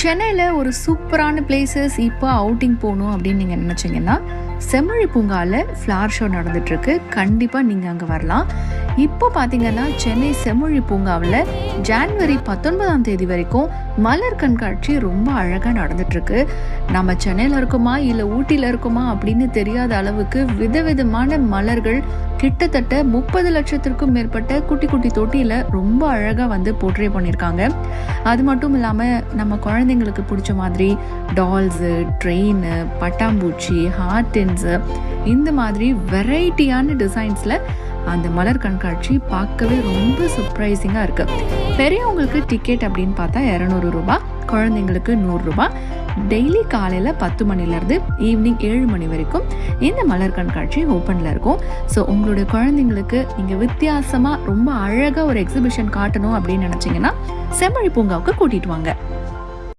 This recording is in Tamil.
சென்னையில் ஒரு சூப்பரான பிளேசஸ் இப்போ அவுட்டிங் போகணும் அப்படின்னு நீங்கள் நினச்சிங்கன்னா செம்மொழி பூங்காவில் ஃப்ளார் ஷோ நடந்துட்டுருக்கு கண்டிப்பாக நீங்கள் அங்கே வரலாம். இப்போ பார்த்தீங்கன்னா சென்னை செம்மொழி பூங்காவில் ஜான்வரி பத்தொன்பதாம் தேதி வரைக்கும் மலர் கண்காட்சி ரொம்ப அழகாக நடந்துட்டுருக்கு. நம்ம சென்னையில் இருக்கோமா இல்லை ஊட்டியில் இருக்கோமா அப்படின்னு தெரியாத அளவுக்கு விதவிதமான மலர்கள் கிட்டத்தட்ட முப்பது லட்சத்திற்கும் மேற்பட்ட குட்டி குட்டி தொட்டியில் ரொம்ப அழகாக வந்து போர்ட்ரே பண்ணியிருக்காங்க. அது மட்டும் இல்லாமல் நம்ம குழந்தைங்களுக்கு பிடிச்ச மாதிரி டால்ஸு ட்ரெயின் பட்டாம்பூச்சி ஹார்டின்ஸு இந்த மாதிரி வெரைட்டியான டிசைன்ஸில் அந்த மலர் கண்காட்சி பார்க்கவே ரொம்ப சர்ப்ரைசிங்காக இருக்குது பெரியவங்களுக்கு டிக்கெட் அப்படின்னு பார்த்தா இரநூறு ரூபாய் குழந்தைங்களுக்கு நூறுரூபா டெய்லி காலையில் பத்து மணிலேருந்து ஈவினிங் ஏழு மணி வரைக்கும் இந்த மலர் கண்காட்சி ஓப்பனில் இருக்கும். ஸோ உங்களுடைய குழந்தைங்களுக்கு நீங்கள் வித்தியாசமாக ரொம்ப அழகாக ஒரு எக்ஸிபிஷன் காட்டணும் அப்படின்னு நினச்சிங்கன்னா செம்மொழி பூங்காவுக்கு கூட்டிகிட்டு வாங்க.